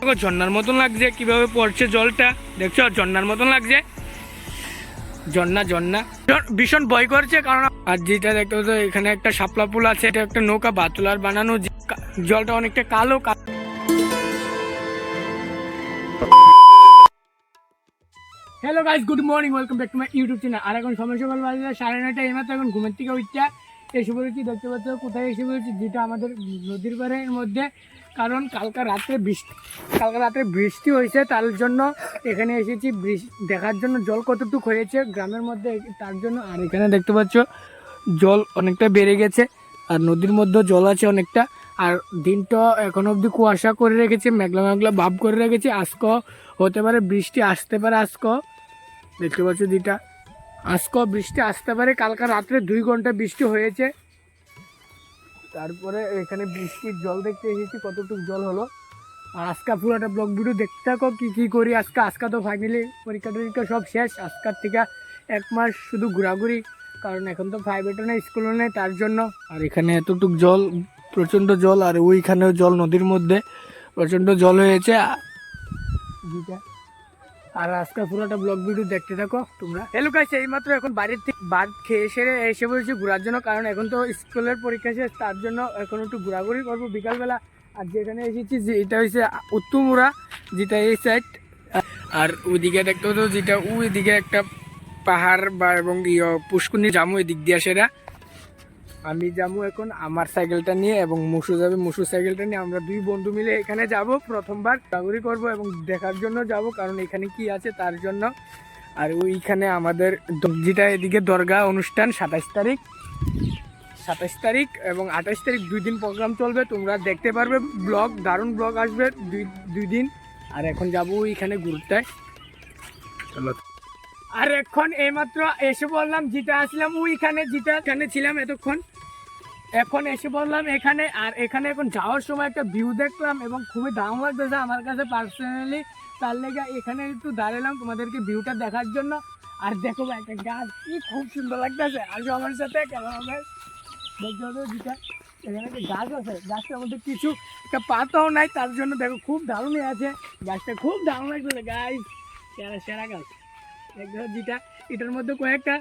দেখো, ঝর্ণার মতন লাগছে, কীভাবে পড়ছে জলটা। দেখছ ঝর্ণার মতন লাগছে। ঝর্ণা ঝর্ণা। ভীষণ- ভয় করছে, কারণ আর যেটা দেখতে পাচ্ছ, এখানে একটা শাপলা পুল আছে, এটা একটা নৌকা বাতুলার বানানো। জলটা অনেকটা কালো hello guys good morning welcome back to my YouTube channel আর এখন সময় সকাল বাজে সাড়ে নয়টা এইমাত্র এখন ঘুমের থেকে উঠছে। এসে পড়েছি, দেখতে পাচ্ছ, কোথায় এসে বলেছি যেটা আমাদের নদীর পাড়ের মধ্যে। কারণ কালকে রাত্রে বৃষ্টি, কালকা রাত্রে বৃষ্টি হয়েছে, তার জন্য এখানে এসেছি। দেখার জন্য জল কতটুকু হয়েছে, গ্রামের মধ্যে তার জন্য, আর এখানে দেখতে পাচ্ছ, জল অনেকটা বেড়ে গেছে, আর নদীর মধ্যেও জল আছে অনেকটা। আর দিনটা এখন অবধি কুয়াশা করে রেখেছে, মেঘলা মেঘলা ভাব করে রেখেছে, আজকে হতে পারে বৃষ্টি আসতে পারে আজকে। দেখতে পাচ্ছ যেটা আজকে বৃষ্টি আসতে পারে, কালকা রাত্রে দুই ঘণ্টা বৃষ্টি হয়েছে। তারপরে এখানে বৃষ্টির জল দেখতে এসেছি, কতটুকু জল হলো। আর আজকে পুরোটা ব্লগ ভিডিও দেখতে থাকো, কী কী করি আজকে। আজকে তো ফাইনালি পরীক্ষা টরীক্ষা সব শেষ। আজকার থেকে এক মাস শুধু ঘোরাঘুরি, কারণ এখন তো প্রাইভেটও নেই স্কুলও নেই, তার জন্য। আর এখানে এতটুক জল, প্রচণ্ড জল, আর ওইখানেও জল নদীর মধ্যে প্রচণ্ড জল হয়েছে। আর আজকে পুরোটা ব্লগ ভিডিও দেখতে থাকো তোমরা। হ্যালো কাজ এই মাত্র এখন বাড়ির থেকে ভাত খেয়ে সেরে এসে বলছি ঘোরার জন্য, কারণ এখন তো স্কুলের পরীক্ষা শেষ, তার জন্য এখন একটু ঘোরাঘুরি করব বিকালবেলা। আর যেখানে এসেছি এটা হচ্ছে উত্তমুরা যেটা এই সাইড আর ওইদিকে দেখতে হতো যেটা, ওইদিকে একটা পাহাড় বা এবং ইয়ে পুষ্কুনি জামু ওই দিক দিয়ে সেরা। আমি যাব এখন আমার সাইকেলটা নিয়ে এবং মুসু যাবে। মুসু সাইকেলটা নিয়ে আমরা দুই বন্ধু মিলে এখানে যাব। প্রথমবার ঘোরাঘুরি করব এবং দেখার জন্য যাব, কারণ এখানে কি আছে তার জন্য। আর ওইখানে আমাদের যেটা এদিকে দরগা অনুষ্ঠান সাতাশ তারিখ। সাতাশ তারিখ এবং আঠাশ তারিখ দুই দিন প্রোগ্রাম চলবে। তোমরা দেখতে পারবে ব্লগ, দারুণ ব্লগ আসবে দুই দুই দিন। আর এখন যাব ওইখানে ঘুরতে চলো। আর এখন এইমাত্র এসে বললাম যেটা আসলাম। ওইখানে যেটা এখানে ছিলাম এতক্ষণ। এখন এসে বললাম এখানে আর এখানে এখন যাওয়ার সময় একটা ভিউ দেখলাম এবং খুবই দাম লাগতেছে আমার কাছে পার্সোনালি তার লেগে এখানে একটু দাঁড়ালাম তোমাদেরকে ভিউটা দেখার জন্য। আর দেখো ভাই, একটা গাছ কি খুব সুন্দর লাগতেছে। আর আমার সাথে কেমন হবে? দেখতে হবে এখানে একটা গাছ আছে গাছটার মধ্যে কিছু একটা পাতাও নাই তার জন্য দেখো খুব দারুণই আছে। গাছটা খুব দারুণ লাগতেছে গাছ সেরা সেরা গাছ। দেখতে যেটা এটার মধ্যে কয়েকটা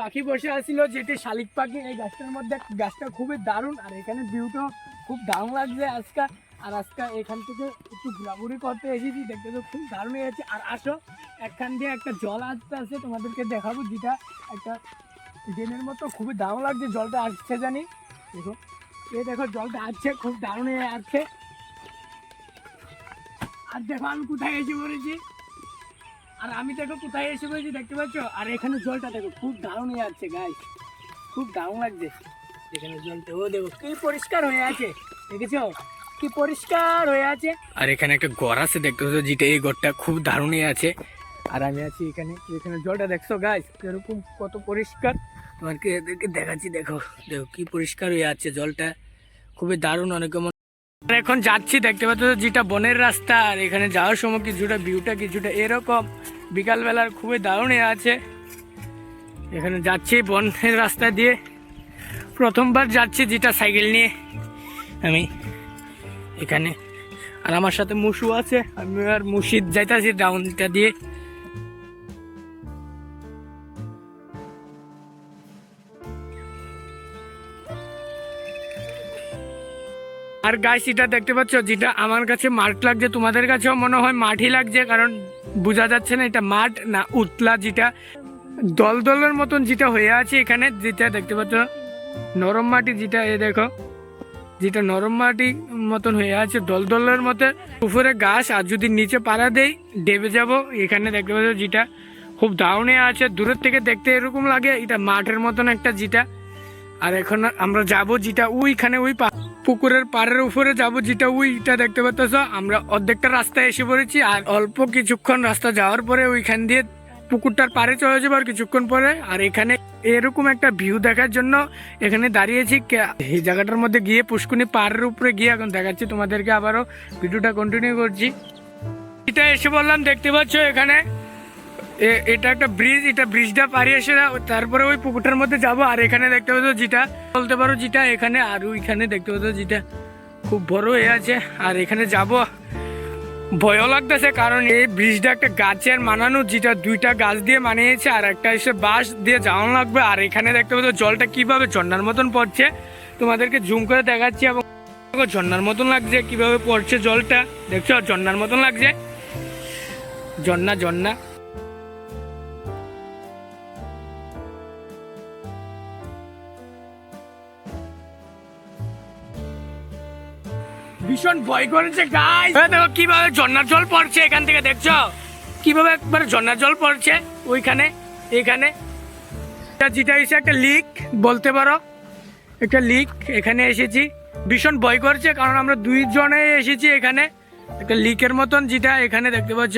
পাখি বসে আছিল, যেটি শালিক পাখি। এই গাছটার মধ্যে গাছটা খুবই দারুণ, আর এখানে ভিউটাও খুব দারুণ লাগছে আজকে। আর আজকে এখান থেকে একটু ঘোরাঘুরি করতে এসেছি, দেখতে তো খুব দারুণ হয়েছে আর আসো, একখান দিয়ে একটা জল আসতে আছে, তোমাদেরকে দেখাবো যেটা একটা ড্রেনের মতো খুবই দারুণ লাগছে, জলটা আসছে জানি। দেখো, এই দেখো, জলটা আসছে, খুব দারুণ হয়ে আসছে আর দেখো আমি কোথায় এসে পড়েছি। আর আমি দেখো কোথায় এসে পড়েছি, দেখতে পাচ্ছ? আর এখানে জলটা দেখো, খুব দারুণ হয়ে আছে গাই খুব দারুণ লাগছে। এখানে জলটা, ও দেখো, কি পরিষ্কার হয়ে আছে, দেখেছ? কি পরিষ্কার হয়ে আছে। আর এখানে একটা ঘর আছে, দেখতে পাচ্ছ, যেটা এই ঘরটা খুব দারুণই আছে। আর আমি আছি এখানে এখানে জলটা দেখছ গাছ এরকম কত পরিষ্কার। তোমাকে দেখাচ্ছি, দেখো দেখো, কি পরিষ্কার হয়ে আছে জলটা। খুবই দারুণ, অনেক এখন যাচ্ছি, দেখতে পাচ্ছ যেটা বনের রাস্তা, আর এখানে যাওয়ার সময় কিছুটা ভিউটা কিছুটা এরকম। বিকালবেলার খুবই দারুণ আছে। এখানে যাচ্ছি বনের রাস্তা দিয়ে। প্রথমবার যাচ্ছি যেটা সাইকেল নিয়ে। আমি এখানে। আর আমার সাথে মুসু আছে আমি আর মুর্শিদ যাইতাছি ডাউনটা দিয়ে। আর গাছ এটা দেখতে পাচ্ছ, যেটা আমার কাছে মাঠ লাগছে, তোমাদের কাছেও মনে হয় মাঠই লাগছে, কারণ বোঝা যাচ্ছে না এটা মাঠ না উতলা যেটা দল দলের মতন যেটা হয়ে আছে এখানে, যেটা দেখতে পাচ্ছ, নরম মাটি যেটা, এ দেখো, যেটা নরম মাটি মতন হয়ে আছে দল দলের মতো, উপরে গাছ, আর যদি নিচে পাড়া দেই, ডেবে যাব, এখানে দেখতে পাচ্ছ যেটা খুব দারুণে আছে, দূরের থেকে দেখতে এরকম লাগে, এটা মাঠের মতন একটা যেটা, আর এখন আমরা যাব যেটা ওইখানে, ওই পুকুরের পাড়ের উপরে যাব, যেটা ওইটা দেখতে পাচ্ছ। আমরা অর্ধেকটা রাস্তায় এসে পড়েছি আর অল্প কিছুক্ষণ রাস্তা যাওয়ার পরে ওইখান দিয়ে পুকুরটার পাড়ে চলে যাব আর কিছুক্ষণ পরে। আর এখানে এরকম একটা ভিউ দেখার জন্য এখানে দাঁড়িয়েছি। এই জায়গাটার মধ্যে গিয়ে পুষ্কুনি পাড়ের উপরে গিয়ে এখন দেখাচ্ছি তোমাদেরকে আবারও। ভিডিওটা কন্টিনিউ করছি। এটা এসে বললাম দেখতে পাচ্ছ এখানে। এটা একটা ব্রিজ এটা ব্রিজটা পাড়ি এসে তারপরে ওই পুকুরটার মধ্যে যাব। আর এখানে দেখতে পাচ্ছ যেটা বলতে পারো যেটা এখানে আর ওইখানে দেখতে পাচ্ছ যেটা খুব বড় হয়ে আছে। আর এখানে যাব। ভয়ও লাগতেছে, কারণ এই ব্রিজটা একটা গাছের মানানো। যেটা দুইটা গাছ দিয়ে মানিয়েছে, আর একটা এসে বাঁশ দিয়ে যাওয়ানো লাগবে। আর এখানে দেখতে পাচ্ছ জলটা কীভাবে ঝর্ণার মতন পড়ছে। তোমাদেরকে জুম করে দেখাচ্ছি, এবং দেখো ঝর্ণার মতন লাগছে, কীভাবে পড়ছে জলটা। দেখছ, ঝর্ণার মতন লাগছে। ঝর্ণা ঝর্ণা। ভীষণ ভয় করেছে গাই দেখো, কীভাবে ঝর্ণার জল পড়ছে এখান থেকে, দেখছ? কীভাবে একবার ঝর্ণার জল পড়ছে? ওইখানে, এখানে। যেটা এসে একটা লিক বলতে পারো। একটা লিক এখানে এসেছি। ভীষণ ভয় করছে, কারণ আমরা দুইজনে এসেছি এখানে। একটা লিকের মতন যেটা এখানে দেখতে পাচ্ছ।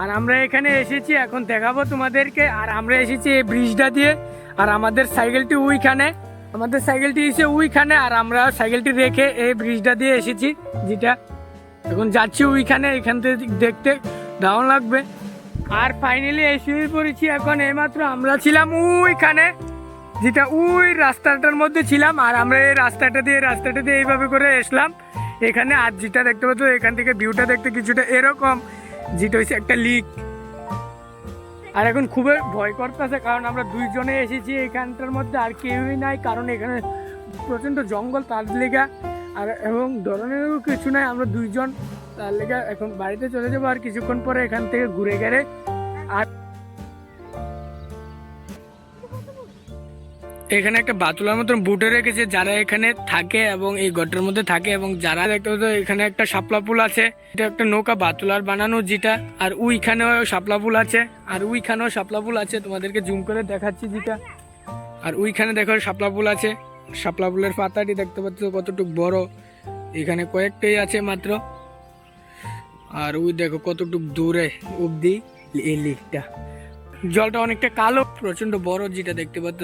আর আমরা এখানে এসেছি, এখন দেখাবো তোমাদেরকে। আর আমরা এসেছি এই ব্রিজটা দিয়ে। আর আমাদের সাইকেলটি ওইখানে। আমাদের সাইকেলটি এসে ওইখানে, আর আমরা সাইকেলটি রেখে এই ব্রিজটা দিয়ে এসেছি, যেটা এখন যাচ্ছি ওইখানে, এখান থেকে দেখতে দারুণ লাগবে। আর ফাইনালি এসে পড়েছি এখন, এইমাত্র আমরা ছিলাম ওইখানে, যেটা ওই রাস্তাটার মধ্যে ছিলাম, আর আমরা এই রাস্তাটা দিয়ে রাস্তাটা দিয়ে এইভাবে করে এসলাম। এখানে আর যেটা দেখতে পাচ্ছ, এখান থেকে ভিউটা দেখতে কিছুটা এরকম, যেটা হচ্ছে একটা লিক আর এখন খুবই ভয় করতেছে, কারণ আমরা দুইজনে এসেছি এখানটার মধ্যে, আর কেউই নাই, কারণ এখানে প্রচণ্ড জঙ্গল তার লেগা। আর এবং ধরনেরও কিছু নাই, আমরা দুইজন তার লেগা এখন বাড়িতে চলে যাব, আর কিছুক্ষণ পরে এখান থেকে ঘুরে গেলে এখানে একটা বাতুলার মতন বুটে রেখেছে, যারা এখানে থাকে এবং এই গটের মধ্যে থাকে এবং যারা দেখতে পাচ্ছ এখানে একটা শাপলা পুল আছে। এটা একটা নৌকা বাতুলার বানানো যেটা, আর ওইখানেও শাপলা পুল আছে। আর ওইখানেও শাপলা পুল আছে, তোমাদেরকে জুম করে দেখাচ্ছি যেটা। আর ওইখানে দেখো শাপলা পুল আছে। শাপলা ফুলের পাতাটি দেখতে পাচ্ছ কতটুকু বড়। এখানে কয়েকটাই আছে মাত্র। আর ওই দেখো কতটুকু দূরে অবধি এই লিকটা। জলটা অনেকটা কালো প্রচণ্ড বড় যেটা দেখতে পাচ্ছ।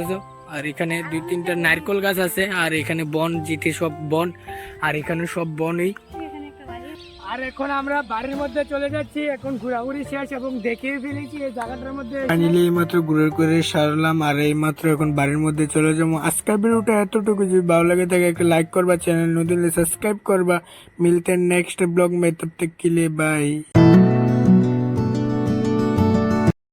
আর এখানে দুই তিনটা নারকোল গাছ আছে, আর এখানে বন জিতে সব বন, আর এখানে সব বনই। আর এখন আমরা বাড়ির মধ্যে চলে যাচ্ছি, এখন ঘোরাঘুরি শেষ এবং দেখিয়ে ফেলেছি এই জায়গাটার মধ্যে। আনিলে এই মাত্র ঘুরে করে সারলাম, আর এই মাত্র এখন বাড়ির মধ্যে চলে যাব। আজকের ভিডিওটা এতটুকু, যদি ভালো লাগে থাকে একটা লাইক করবা চ্যানেল নতুন সাবস্ক্রাইব করবা। মিলতে নেক্সট ব্লগ মে থেকে তক বাই